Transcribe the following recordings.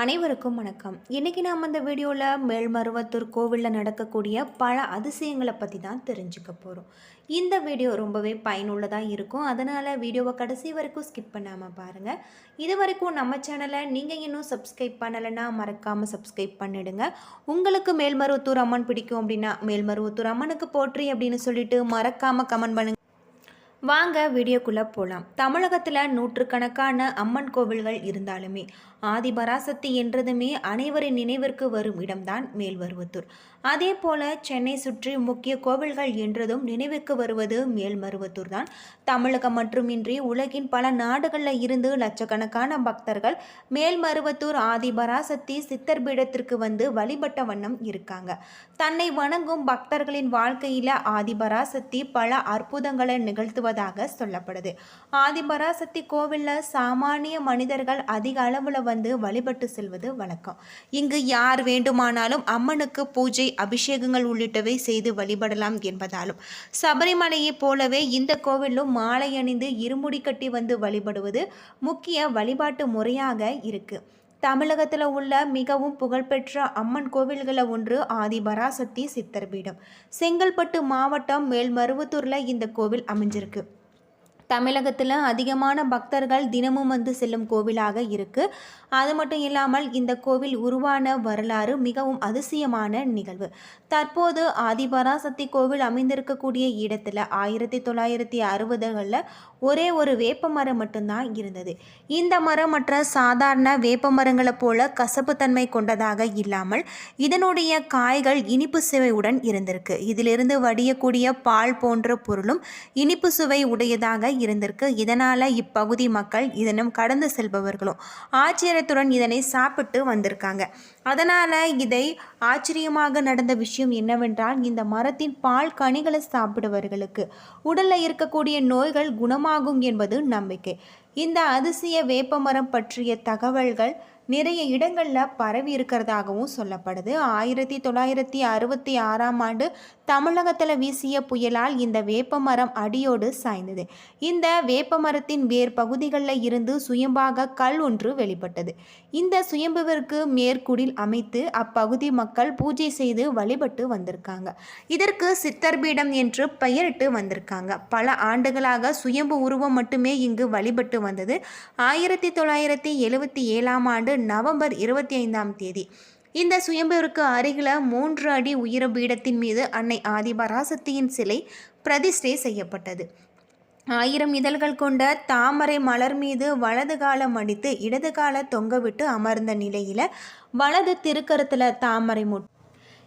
அனைவருக்கும் வணக்கம். இன்றைக்கி நாம் அந்த வீடியோவில் மேல்மருவத்தூர் கோவிலில் நடக்கக்கூடிய பல அதிசயங்களை பற்றி தான் தெரிஞ்சுக்க போகிறோம் இந்த வீடியோ ரொம்பவே பயனுள்ளதாக இருக்கும். அதனால் வீடியோவை கடைசி வரைக்கும் ஸ்கிப் பண்ணாமல் பாருங்கள் இது வரைக்கும் நம்ம சேனலை நீங்கள் இன்னும் சப்ஸ்கிரைப் பண்ணலைன்னா மறக்காமல் சப்ஸ்கிரைப் பண்ணிடுங்க. உங்களுக்கு மேல்மருவத்தூர் அம்மன் பிடிக்கும் அப்படின்னா மேல்மருவத்தூர் அம்மனுக்கு போற்றி அப்படின்னு சொல்லிட்டு மறக்காமல் கமெண்ட் பண்ணுங்க. வாங்க வீடியோக்குள்ளே போகலாம் தமிழகத்தில் நூற்றுக்கணக்கான அம்மன் கோவில்கள் இருந்தாலுமே ஆதிபராசக்தி என்றதுமே அனைவரின் நினைவிற்கு வரும் இடம்தான் மேல்மருவத்தூர். அதே போல சென்னை சுற்றி முக்கிய கோவில்கள் என்றதும் நினைவுக்கு வருவது மேல்மருவத்தூர் தான் தமிழகம் மட்டுமின்றி உலகின் பல நாடுகளில் இருந்து லட்சக்கணக்கான பக்தர்கள் மேல்மருவத்தூர் ஆதிபராசக்தி சித்தர் பீடத்திற்கு வந்து வழிபட்ட வண்ணம் இருக்காங்க. தன்னை வணங்கும் பக்தர்களின் வாழ்க்கையில் ஆதிபராசக்தி பல அற்புதங்களை நிகழ்த்துவதாக சொல்லப்படுது. ஆதிபராசக்தி கோவிலில் சாமானிய மனிதர்கள் அதிக அளவில் வந்து வழிபட்டு செல்வது வழக்கம். இங்கு யார் வேண்டுமானாலும் அம்மனுக்கு பூஜை அபிஷேகங்கள் உள்ளிட்டவை செய்து வழிபடலாம் என்பதாலும். சபரிமலையைப் போலவே இந்த கோவிலும் மாலை அணிந்து இருமுடி கட்டி வந்து வழிபடுவது முக்கிய வழிபாட்டு முறையாக இருக்கு. தமிழகத்தில் உள்ள மிகவும் புகழ்பெற்ற அம்மன் கோவில்களில் ஒன்று ஆதிபராசக்தி சித்தர் பீடம். செங்கல்பட்டு மாவட்டம் மேல்மருவத்தூரில் இந்த கோவில் அமைஞ்சிருக்கு. தமிழகத்தில் அதிகமான பக்தர்கள் தினமும் வந்து செல்லும் கோவிலாக இருக்குது அது மட்டும் இல்லாமல் இந்த கோவில் உருவான வரலாறு மிகவும் அதிசயமான நிகழ்வு. தற்போது ஆதிபராசக்தி கோவில் அமைந்திருக்கக்கூடிய இடத்துல ஆயிரத்தி தொள்ளாயிரத்தி அறுபதுகளில் ஒரே ஒரு வேப்ப மரம் மட்டும்தான் இருந்தது. இந்த மரம் மற்ற சாதாரண வேப்ப மரங்களை போல கசப்புத்தன்மை கொண்டதாக இல்லாமல் இதனுடைய காய்கள் இனிப்பு சுவையுடன் இருந்திருக்கு. இதிலிருந்து வடியக்கூடிய பால் போன்ற பொருளும் இனிப்பு சுவை உடையதாக இருந்திருக்கு. இதனால் இப்பகுதி மக்கள் இதனும் கடந்து செல்பவர்களும் ஆச்சரியத்துடன் இதனை சாப்பிட்டு வந்திருக்காங்க. அதனால் இதை ஆச்சரியமாக நடந்த விஷயம் என்னவென்றால் இந்த மரத்தின் பால் கனிகளை சாப்பிடுவர்களுக்கு உடலில் இருக்கக்கூடிய நோய்கள் குணமாகும் என்பது நம்பிக்கை. இந்த அதிசய வேப்பமரம் பற்றிய தகவல்கள் நிறைய இடங்களில் பரவி இருக்கிறதாகவும் சொல்லப்படுது. ஆயிரத்தி தொள்ளாயிரத்தி அறுபத்தி ஆறாம் ஆண்டு தமிழகத்தில் வீசிய புயலால் இந்த வேப்பமரம் அடியோடு சாய்ந்தது. இந்த வேப்பமரத்தின் வேர் பகுதிகளில் இருந்து சுயம்பாக கல் ஒன்று வெளிப்பட்டது. இந்த சுயம்புவிற்கு மேற்குடில் அமைத்து அப்பகுதி மக்கள் பூஜை செய்து வழிபட்டு வந்திருக்காங்க. இதற்கு சித்தர் பீடம் என்று பெயரிட்டு வந்திருக்காங்க. பல ஆண்டுகளாக சுயம்பு உருவம் மட்டுமே இங்கு வழிபட்டு வந்தது. ஆயிரத்தி தொள்ளாயிரத்தி எழுவத்தி ஏழாம் ஆண்டு நவம்பர் இருபத்தி ஐந்தாம் தேதி. இந்த சுயம்புவிற்கு அருகில மூன்று அடி உயர பீடத்தின் மீது அன்னை ஆதிபராசக்தியின் சிலை பிரதிஷ்டை செய்யப்பட்டது. ஆயிரம் இதழ்கள் கொண்ட தாமரை மலர் மீது வலது காலம் அடித்து இடது கால தொங்கவிட்டு அமர்ந்த நிலையில் வலது திருக்கரத்துல தாமரை முட்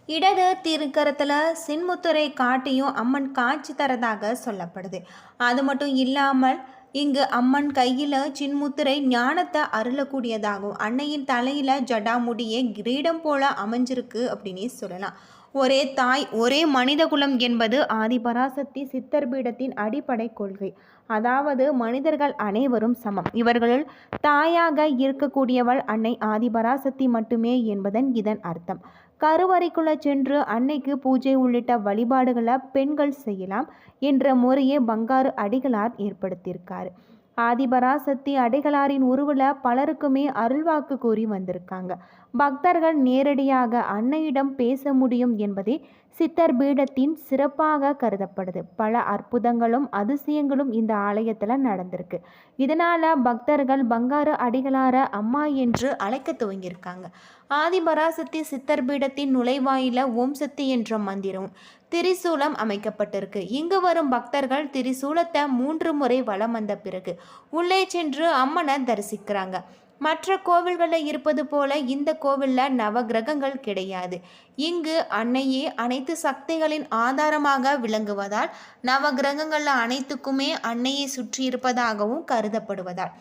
இடது திருக்கரத்தில் சின்முத்துரை காட்டியும் அம்மன் காட்சி தரதாக சொல்லப்படுது. அது மட்டும் இல்லாமல் இங்கு அம்மன் கையில் சின்முத்திரை ஞானத்தை அருளக்கூடியதாகும். அன்னையின் தலையில் ஜடாமுடியே கிரீடம் போல அமைஞ்சிருக்கு அப்படின்னே சொல்லலாம். ஒரே தாய் ஒரே மனித குலம் என்பது ஆதிபராசக்தி சித்தர் பீடத்தின் அடிப்படை கொள்கை. அதாவது மனிதர்கள் அனைவரும் சமம். இவர்களுள் தாயாக இருக்கக்கூடியவள் அன்னை ஆதிபராசக்தி மட்டுமே என்பதன் இதன் அர்த்தம். கருவறைக்குள்ளே சென்று அன்னைக்கு பூஜை உள்ளிட்ட வழிபாடுகளை பெண்கள் செய்யலாம் என்ற முறையை பங்காரு அடிகளார் ஏற்படுத்தியிருக்காரு. ஆதிபராசக்தி அடைகளாரின் உருவில் பலருக்குமே அருள்வாக்கு கூறி வந்திருக்காங்க. பக்தர்கள் நேரடியாக அன்னையிடம் பேச முடியும் என்பதே சித்தர் பீடத்தின் சிறப்பாக கருதப்படுது. பல அற்புதங்களும் அதிசயங்களும் இந்த ஆலயத்தில் நடந்திருக்கு. இதனால் பக்தர்கள் பங்காரு அடிகளார அம்மா என்று அழைக்க துவங்கியிருக்காங்க. ஆதிபராசக்தி சித்தர் பீடத்தின் நுழைவாயில ஓம் சக்தி என்ற மந்திரம் திரிசூலம் அமைக்கப்பட்டிருக்கு. இங்கு வரும் பக்தர்கள் திரிசூலத்தை மூன்று முறை வலம் வந்த பிறகு உள்ளே சென்று அம்மனை தரிசிக்கிறாங்க. மற்ற கோவில்களில் இருப்பது போல இந்த கோவிலில் நவகிரகங்கள் கிடையாது. இங்கு அன்னையே அனைத்து சக்திகளின் ஆதாரமாக விளங்குவதால் நவகிரகங்களில் அனைத்துக்குமே அன்னையை சுற்றி இருப்பதாகவும் கருதப்படுவதால்.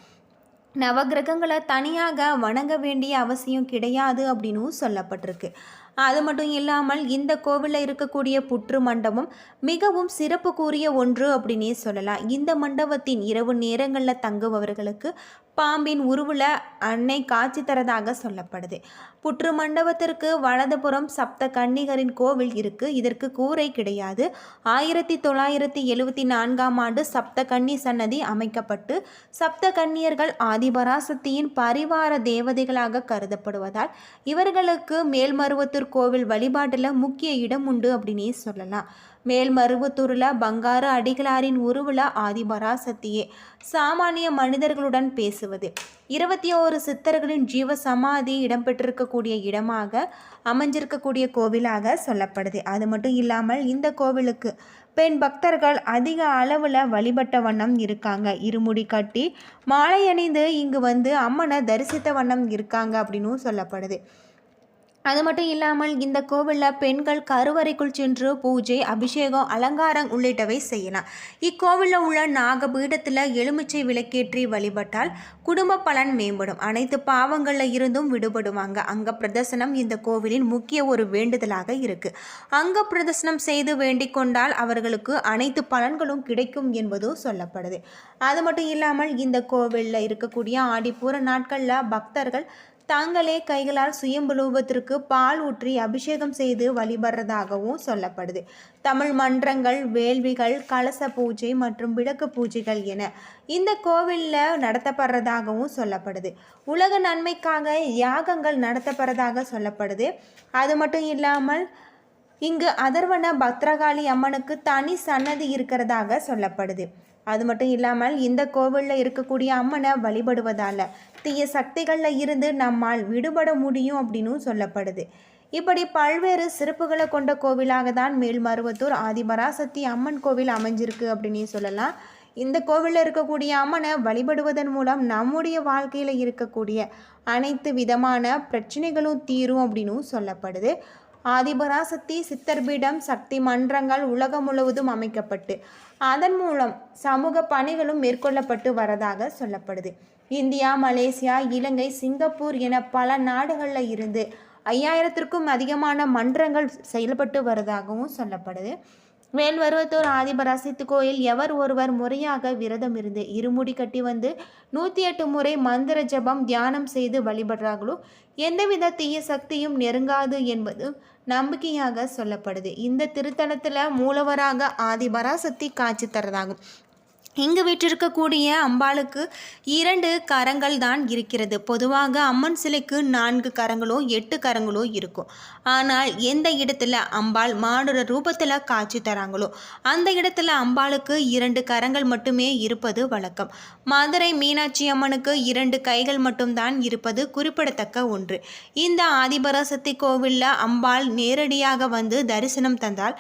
நவகிரகங்களை தனியாக வணங்க வேண்டிய அவசியம் கிடையாது அப்படின்னும் சொல்லப்பட்டிருக்கு. அது மட்டும் இல்லாமல் இந்த கோவிலில் இருக்கக்கூடிய புற்று மண்டபம் மிகவும் சிறப்புக்குரிய ஒன்று அப்படின்னே சொல்லலாம். இந்த மண்டபத்தின் இரவு நேரங்களில் தங்குபவர்களுக்கு பாம்பின் உருவில் அன்னை காட்சி தரதாக சொல்லப்படுது. புற்று மண்டபத்திற்கு வலதுபுறம் சப்த கன்னிகரின் கோவில் இருக்கு. இதற்கு கூரை கிடையாது. ஆயிரத்தி தொள்ளாயிரத்தி எழுவத்தி நான்காம் ஆண்டு சப்த கன்னி சன்னதி அமைக்கப்பட்டு சப்த கன்னியர்கள் ஆதிபராசக்தியின் பரிவார தேவதைகளாக கருதப்படுவதால் இவர்களுக்கு மேல்மருவத்தூர் கோவில் வழிபாட்டில் முக்கிய இடம் உண்டு அப்படின்னே சொல்லலாம். மேல்மருவத்தூரில் பங்காரு அடிகளாரின் உருவில் ஆதிபராசக்தியே சாமானிய மனிதர்களுடன் பேசுவது. இருபத்தி ஓரு சித்தர்களின் ஜீவ சமாதி இடம்பெற்றிருக்கக்கூடிய இடமாக அமைஞ்சிருக்கக்கூடிய கோவிலாக சொல்லப்படுது. அது மட்டும் இல்லாமல் இந்த கோவிலுக்கு பெண் பக்தர்கள் அதிக அளவில் வழிபட்ட வண்ணம் இருக்காங்க. இருமுடி கட்டி மாலை அணிந்து இங்கு வந்து அம்மனை தரிசித்த வண்ணம் இருக்காங்க அப்படின்னும் சொல்லப்படுது. அது மட்டும் இல்லாமல் இந்த கோவிலில் பெண்கள் கருவறைக்குள் சென்று பூஜை அபிஷேகம் அலங்காரம் உள்ளிட்டவை செய்யலாம். இக்கோவிலில் உள்ள நாகபீடத்தில் எலுமிச்சை விளக்கேற்றி வழிபட்டால் குடும்ப பலன் மேம்படும். அனைத்து பாவங்களில் இருந்தும் விடுபடுவாங்க. அங்க பிரதர்சனம் இந்த கோவிலின் முக்கிய ஒரு வேண்டுதலாக இருக்கு. அங்க பிரதர்சனம் செய்து வேண்டிக் கொண்டால் அவர்களுக்கு அனைத்து பலன்களும் கிடைக்கும் என்பதும் சொல்லப்படுது. அது மட்டும் இல்லாமல் இந்த கோவிலில் இருக்கக்கூடிய ஆடிப்பூர நாட்களில் பக்தர்கள் தாங்களே கைகளால் சுயம்புலூபத்திற்கு பால் ஊற்றி அபிஷேகம் செய்து வழிபடுறதாகவும் சொல்லப்படுது. தமிழ் மன்றங்கள் வேள்விகள் கலச பூஜை மற்றும் விளக்கு பூஜைகள் என இந்த கோவிலில் நடத்தப்படுறதாகவும் சொல்லப்படுது. உலக நன்மைக்காக யாகங்கள் நடத்தப்படுறதாக சொல்லப்படுது. அது மட்டும் இல்லாமல் இங்கு அதர்வன பத்ரகாளி அம்மனுக்கு தனி சன்னதி இருக்கிறதாக சொல்லப்படுது. அது மட்டும் இல்லாமல் இந்த கோவிலில் இருக்கக்கூடிய அம்மனை வழிபடுவதால் தீய சக்திகளில் இருந்து நம்மால் விடுபட முடியும் அப்படின்னு சொல்லப்படுது. இப்படி பல்வேறு சிறப்புகளை கொண்ட கோவிலாக தான் மேல்மருவத்தூர் ஆதிபராசக்தி அம்மன் கோவில் அமைஞ்சிருக்கு அப்படின்னு சொல்லலாம். இந்த கோவிலில் இருக்கக்கூடிய அம்மனை வழிபடுவதன் மூலம் நம்முடைய வாழ்க்கையில் இருக்கக்கூடிய அனைத்து விதமான பிரச்சனைகளும் தீரும் அப்படின்னு சொல்லப்படுது. ஆதிபராசக்தி சித்தர்பீடம் சக்தி மன்றங்கள் உலகம் முழுவதும் அமைக்கப்பட்டு அதன் மூலம் சமூக பணிகளும் மேற்கொள்ளப்பட்டு வரதாக சொல்லப்படுது. இந்தியா மலேசியா இலங்கை சிங்கப்பூர் என பல நாடுகளில் இருந்து ஐயாயிரத்திற்கும் அதிகமான மன்றங்கள் செயல்பட்டு வருவதாகவும் சொல்லப்படுது. மேல்வருவத்தூர் ஆதிபராசித்து கோயில் எவர் ஒருவர் முறையாக விரதம் இருந்து இருமுடி கட்டி வந்து நூற்றி எட்டு முறை மந்திர ஜபம் தியானம் செய்து வழிபடுறார்களோ எந்தவித தீய சக்தியும் நெருங்காது என்பது நம்பிக்கையாக சொல்லப்படுது. இந்த திருத்தலத்தில் மூலவராக ஆதிபராசக்தி காட்சி தரதாகும். இங்கு வீற்றிருக்கக்கூடிய அம்பாளுக்கு இரண்டு கரங்கள் தான் இருக்கிறது. பொதுவாக அம்மன் சிலைக்கு நான்கு கரங்களோ எட்டு கரங்களோ இருக்கும். ஆனால் எந்த இடத்துல அம்பாள் மானுட ரூபத்தில் காட்சி தராங்களோ அந்த இடத்துல அம்பாளுக்கு இரண்டு கரங்கள் மட்டுமே இருப்பது வழக்கம். மதுரை மீனாட்சி அம்மனுக்கு இரண்டு கைகள் மட்டும்தான் இருப்பது குறிப்பிடத்தக்க ஒன்று. இந்த ஆதிபராசக்தி கோவிலில் அம்பாள் நேரடியாக வந்து தரிசனம் தந்தால்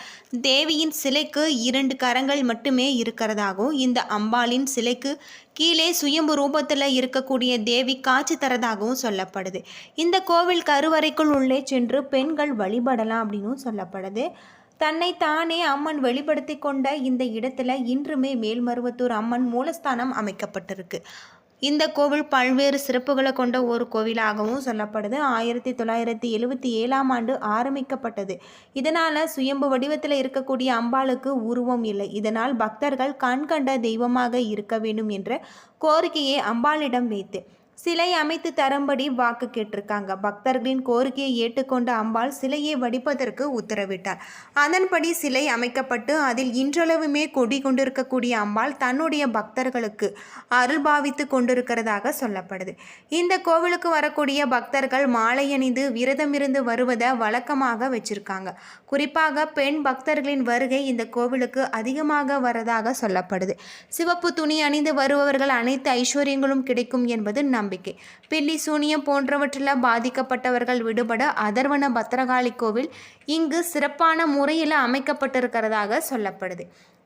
தேவியின் சிலைக்கு இரண்டு கரங்கள் மட்டுமே இருக்கிறதாகவும் இந்த அம்பாளின் சிலைக்கு கீழே சுயம்பு ரூபத்தில் இருக்கக்கூடிய தேவி காட்சி தரதாகவும் சொல்லப்படுது. இந்த கோவில் கருவறைக்குள் உள்ளே சென்று பெண்கள் வழிபடலாம் அப்படின்னும் சொல்லப்படுது. தன்னை தானே அம்மன் வெளிப்படுத்தி கொண்ட இந்த இடத்துல இன்றுமே மேல்மருவத்தூர் அம்மன் மூலஸ்தானம் அமைக்கப்பட்டிருக்கு. இந்த கோவில் பல்வேறு சிறப்புகளை கொண்ட ஒரு கோவிலாகவும் சொல்லப்படுது. ஆயிரத்தி தொள்ளாயிரத்தி எழுவத்தி ஏழாம் ஆண்டு ஆரம்பிக்கப்பட்டது. இதனால் சுயம்பு வடிவத்தில் இருக்கக்கூடிய அம்பாளுக்கு உருவம் இல்லை. இதனால் பக்தர்கள் கண் கண்ட தெய்வமாக இருக்க வேண்டும் என்ற கோரிக்கையை அம்பாளிடம் வைத்து சிலை அமைத்து தரும்படி வாக்கு கேட்டிருக்காங்க. பக்தர்களின் கோரிக்கையை ஏற்றுக்கொண்ட அம்பாள் சிலையை வடிப்பதற்கு உத்தரவிட்டார். அதன்படி சிலை அமைக்கப்பட்டு அதில் இன்றளவுமே கொடி கொண்டிருக்கக்கூடிய அம்பாள் தன்னுடைய பக்தர்களுக்கு அருள் பாவித்து கொண்டிருக்கிறதாக சொல்லப்படுது. இந்த கோவிலுக்கு வரக்கூடிய பக்தர்கள் மாலை அணிந்து விரதமிருந்து வருவதை வழக்கமாக வச்சிருக்காங்க. குறிப்பாக பெண் பக்தர்களின் வருகை இந்த கோவிலுக்கு அதிகமாக வரதாக சொல்லப்படுது. சிவப்பு துணி அணிந்து வருபவர்கள் அனைத்து ஐஸ்வர்யங்களும் கிடைக்கும் என்பது நம்பிக்கை. பில்லி சூனியம் போன்றவற்றில் பாதிக்கப்பட்டவர்கள் விடுபட அதர்வன பத்திரகாளி கோவில் இங்கு சிறப்பான முறையில் அமைக்கப்பட்டிருக்கிறதாக சொல்லப்படுது.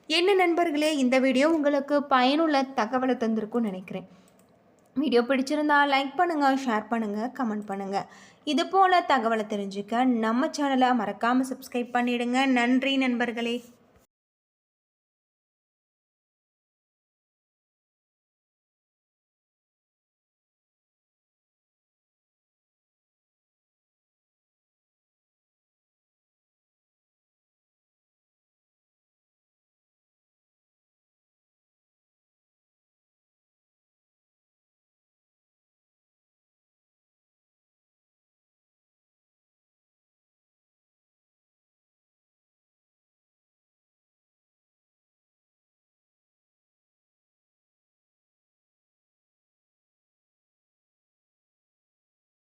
என்ன நண்பர்களே இந்த வீடியோ உங்களுக்கு பயனுள்ள தகவலை தந்திருக்கும்னு நினைக்கிறேன். வீடியோ பிடிச்சிருந்தா லைக் பண்ணுங்கள் ஷேர் பண்ணுங்கள் கமெண்ட் பண்ணுங்கள் இது போல் தகவலை தெரிஞ்சுக்க நம்ம சேனலை மறக்காமல் சப்ஸ்கிரைப் பண்ணிவிடுங்க நன்றி நண்பர்களே.